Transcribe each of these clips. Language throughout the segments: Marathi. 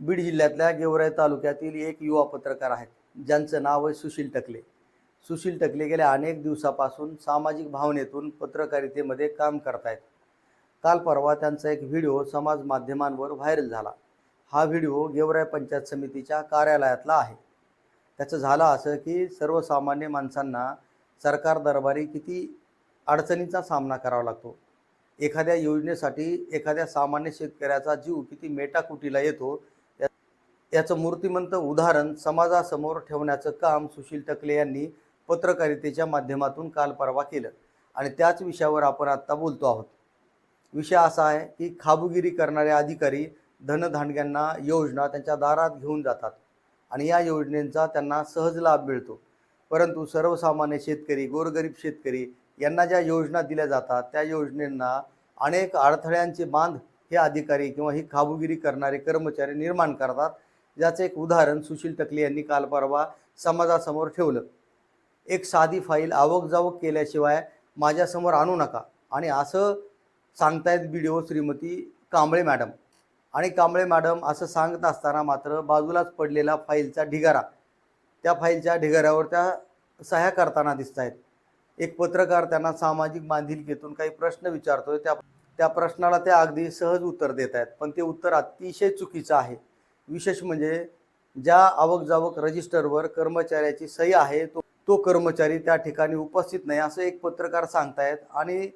बीड जिल्ह्यातल्या गेवराई तालुक्यातील एक युवा पत्रकार आहेत. ज्यांचं नाव आहे सुशील टकले. सुशील टकले गेल्या अनेक दिवसापासून सामाजिक भावनेतून पत्रकारितेमध्ये काम करतायत. काल परवा त्यांचा एक व्हिडिओ समाज माध्यमांवर व्हायरल झाला. हा व्हिडिओ गेवराई पंचायत समितीच्या कार्यालयातला आहे. त्याचं झालं असं की सर्वसामान्य माणसांना सरकार दरबारी किती अडचणीचा सामना करावा लागतो? एखाद्या योजनेसाठी एखाद्या सामान्य शेतकऱ्याचा जीव किती मेटाकुटीला येतो? याचं मूर्तिमंत उदाहरण समाजासमोर ठेवण्याचं काम सुशील टकले यांनी पत्रकारितेच्या माध्यमातून काल परवा केलं. आणि त्याच विषयावर आपण आत्ता बोलतो आहोत. विषय असा आहे की खाबुगिरी करणारे अधिकारी धनधांडग्यांना योजना त्यांच्या दारात घेऊन जातात. आणि या योजनेचा त्यांना सहज लाभ मिळतो. परंतु सर्वसामान्य शेतकरी गोरगरीब शेतकरी यांना ज्या योजना दिल्या जातात त्या योजनेंना अनेक अडथळ्यांचे बांध हे अधिकारी किंवा ही खाबुगिरी करणारे कर्मचारी निर्माण करतात. ज्याचं एक उदाहरण सुशील टकले यांनी काल परवा समाजासमोर ठेवलं. एक साधी फाईल आवक जावक केल्याशिवाय माझ्यासमोर आणू नका. आणि असं सांगतायत B D O Shrimati Kamble madam. आणि कांबळे मॅडम असं सांगत असताना मात्र बाजूलाच पडलेला फाईलचा ढिगारा त्या फाईलच्या ढिगाऱ्यावर त्या सह्या करताना दिसत आहेत एक पत्रकार त्यांना सामाजिक बांधिलकीतून काही प्रश्न विचारतोय त्या त्या प्रश्नाला त्या अगदी सहज उत्तर देत आहेत पण ते उत्तर अतिशय चुकीचं आहे. विशेष म्हणजे ज्या आवक जावक रजिस्टरवर कर्मचाऱ्याची सही आहे तो तो कर्मचारी त्या ठिकाणी उपस्थित नाही असं एक पत्रकार सांगतायत. आणि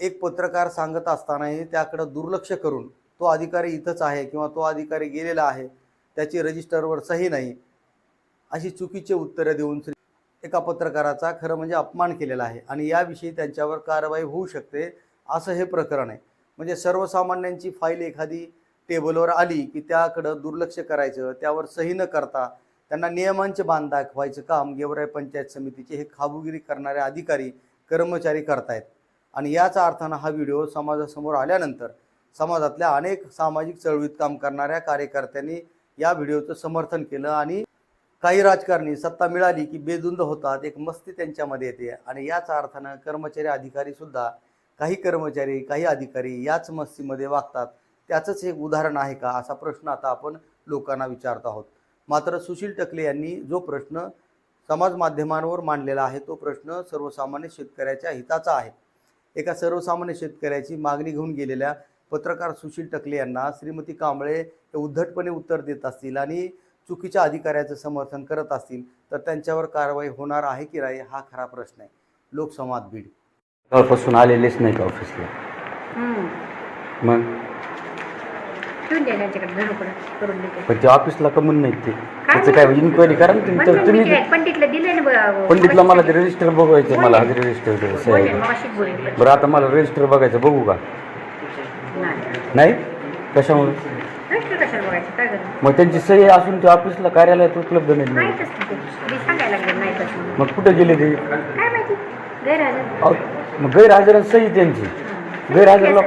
एक पत्रकार सांगत असतानाही त्याकडं दुर्लक्ष करून तो अधिकारी इथंच आहे किंवा तो अधिकारी गेलेला आहे त्याची रजिस्टरवर सही नाही अशी चुकीचे उत्तरं देऊन श्री एका पत्रकाराचा खरं म्हणजे अपमान केलेला आहे. आणि याविषयी त्यांच्यावर कारवाई होऊ शकते असं हे प्रकरण आहे. म्हणजे सर्वसामान्यांची फाईल एखादी टेबलवर आली की त्याकडं दुर्लक्ष करायचं त्यावर सही न करता त्यांना नियमांचे बांध दाखवायचं काम गेवराई पंचायत समितीचे हे खाबुगिरी करणारे अधिकारी कर्मचारी करतायत. आणि याचा अर्थानं हा व्हिडिओ समाजासमोर आल्यानंतर समाजातल्या अनेक सामाजिक चळवळीत काम करणाऱ्या कार्यकर्त्यांनी या व्हिडिओचं समर्थन केलं आणि काही राजकारणी सत्ता मिळाली की बेदुंद होतात एक मस्ती त्यांच्यामध्ये येते. आणि याच अर्थानं कर्मचारी अधिकारी सुद्धा काही कर्मचारी काही अधिकारी याच मस्तीमध्ये वागतात. त्याचंच एक उदाहरण आहे का? असा प्रश्न आता आपण लोकांना विचारतो आहोत. मात्र सुशील टकले यांनी जो प्रश्न समाज माध्यमांवर मांडलेला आहे तो प्रश्न सर्वसामान्य शेतकऱ्याच्या हिताचा आहे. एका सर्वसामान्य शेतकऱ्याची मागणी घेऊन गेलेल्या पत्रकार सुशील टकले यांना श्रीमती कांबळे हे उद्धटपणे उत्तर देत असतील आणि चुकीच्या अधिकाऱ्याचं समर्थन करत असतील तर त्यांच्यावर कारवाई होणार आहे की नाही हा खरा प्रश्न आहे. लोकसंवाद बीड. तेव्हापासून आलेलेच नाही का ऑफिसला. मग? ठेवून द्या त्यांच्याकडे धनुकडे करून देते. पण ते ऑफिसला कमून नाही ते. त्याचं काय इन्क्वायरी करा ना तुम्ही. तर तुम्ही पंडित पंडितला दिले ना. पंडितला मला ते रजिस्टर बघायचं मला. रजिस्टर मग अशीच बोलले बरं आता मला रजिस्टर बघायचं बघू का? नाही. नाही? कशामुळे? रजिस्टर कशाला बघायचं? काय गरज? मग त्यांची सही असून ते ऑफिसला कार्यालयात उपलब्ध नाही नाही ते. मी सांगायला लागले नाही. तसं मग कुठे गेले ते? काय माहिती? गैरहजर. अहो, मग गैरहजर सही त्यांची. गैरहजर लोक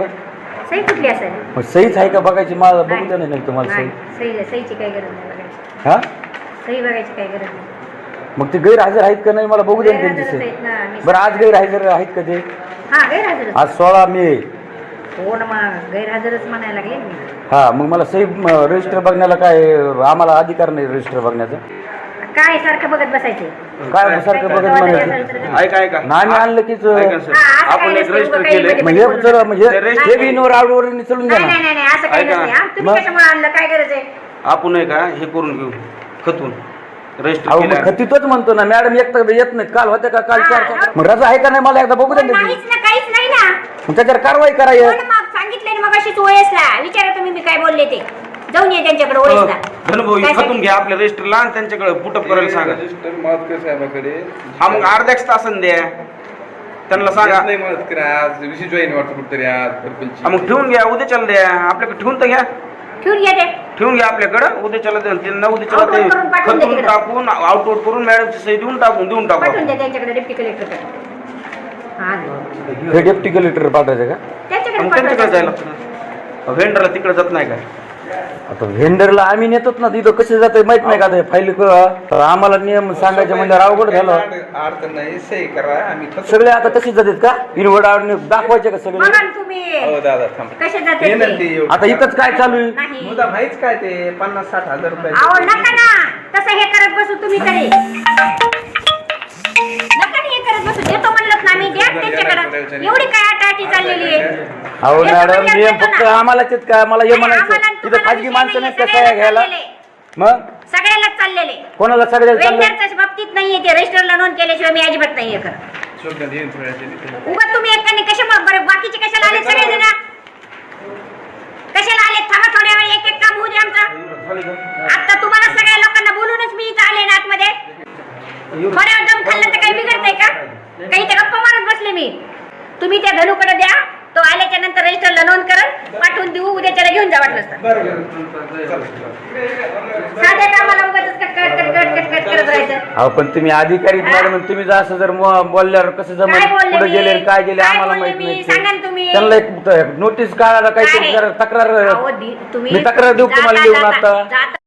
सही कुठली असेल? मग सहीच आहे का बघायची? मला बघू द्या नाही तुम्हाला सही नाही. सही. सहीची काही गरज नाही बघायची. हा? सही बघायची काही गरज नाही. मग ते गैरहजर आहेत का नाही? मला बघू द्या ना त्यांची गैरहजरच सही. आहेत ना. मी बरं आज गैरहजर आहेत का ते? हा आज सोळा मे. ना मग गैरहजरच म्हणायला लागले ना मी. हा मग मला सही रजिस्टर बघण्याला काय आम्हाला अधिकार नाही रजिस्टर बघण्याचा. काय सारखं बघत बसायचे? काय सारखं बघत म्हणायचं? ऐका ऐका. नाणी आणलं कीच ऐका सर. हा, असं आपण काही एक नसतं, रजिस्टर काही मध्ये- म्हणजे जर म्हणजे ते रेस्ट- हे द्या नाही ना नाही नाही असं काही ऐका. नसते. हा, तुम्ही मग? कशामुळे आणलं? काय गरज आहे? आपण आहे का हे करून घेऊ. खतून. रजिस्टर अहो मग केलं खतितच म्हणतो ना मॅडम एक तर येत नाहीत. काल होत्या का? काल हा, चार हा. मग रजा आहे का नाही? मला एकदा बघू द्या ना. त्याची. नाहीच ना काहीच नाही ना. मग त्याच्यावर कारवाई करायची. हो ना मग सांगितलंय ना मग अशीच ओएसला? विचारा तुम्ही मी काय बोलले ते. जाऊन ये त्यांच्याकडे ओएसला. धनभाऊ खतून? घ्या आपल्या रजिस्टरला आणि त्यांच्याकडे पुटअप करायला सांगा. रजिस्टर मातकर साहेबाकडे. हा मग अर्ध्याच तासन द्या. त्यांना सांगा. नाही मदत करा आज विशेष जॉईन वाटतं कुठतरी आज सरपंच हा, मग ठेवून घ्या उद्याच्याला द्या. आपल्याकडे ठेवून तर घ्या. ठेवून घ्या ते. ठेवून घ्या आपल्याकडं. उद्याच्याला द्या. त्यांना उद्याच्याला Out-out ते करून पाठवून द्या खतून तिकडं. टाकून आउट आउट करून मॅडमची सही देऊन टाकून देऊन टाकू पाठवून. द्या त्यांच्याकडे डिप्टी कलेक्टर हा. हे डेप्टी कलेक्टर पाठवायचं का? त्यांच्याकडे मग त्यांच्याकडे पाठवायचं. जायला लागतं. व्हेंडरला तिकडे जात नाही का? आता व्हेंडरला आम्ही नेतोच ना तिथं कसे जाते माहीत नाही का ते फाईल तर आम्हाला नियम सांगायचे म्हणजे अवघड झालं. अडचण नाही सही करा आम्ही सगळे आता कसे जातात का? इनवड दाखवायचे का सगळे? बघा ना तुम्ही. हो दादा थांब. कसे जाते ना ते. ते एवढं. आता इथंच काय चालू आहे? नाही. मुद्दा माहीच काय ते? पन्नास साठ हजार रुपये. अहो नका ना. तसं हे करत बसू तुम्ही तरी. नका ना हे करत बसू. देतो म्हणलं ना मी द्या त्यांच्याकडे. एवढी काय आटाटी चाललेली आहे? अहो मॅडम नियम फक्त ना. आम्हालाच आहेत का मला हे आणि म्हणायचं. आम्हाला तिथं तुम्हाला खाजगी विषय माणसं नाहीये, नाहीत का सह्या घ्यायला. मग? सगळ्यालाच चाललेले. कोणाला सगळ्याला चाललंय वेंडरच्या बाबतीत नाहीये ते. रजिस्टरला नोंद केल्याशिवाय मी अजिबात नाहीये करत. शोधण्यात येईल थोड्याचे नाही. उगा तुम्ही एकाने कशा मग? बरं बाकीचे कशाला आले सगळे जण कशाला आले? थांबा थोड्या वेळ एक एक काम होऊ दे आमचं आता तुम्हाला सगळ्या लोकांना बोलूनच मी इथं आले ना आतमध्ये थोड्या वेळ दम खाल्लं तर काही बिघडतंय का काही ते गप्पा मारत बसले मी तुम्ही त्या धनुकडे द्या तो आल्याच्यानंतर रजिस्टरला नोंद करत पाठवून देऊ वाटलं असतं साध्या कामाला उगाच cut cut cut cut cut cut करत राहायचं अहो पण तुम्ही अधिकारी मॅडम तुम्ही जर असं जर मो- बोलल्यावर कसं काय जमल बोलले कुठे मी? गेले आणि काय गेले काय आम्हाला बोलले माहीत मी? नाही सांगा ते. ना तुम्ही. त्यांना एक नोटीस काढायला काहीतरी काय? जरा तक्रार अहो, दि- तुम्ही मी तक्रार देऊ तुम्हाला जाता- आता जाता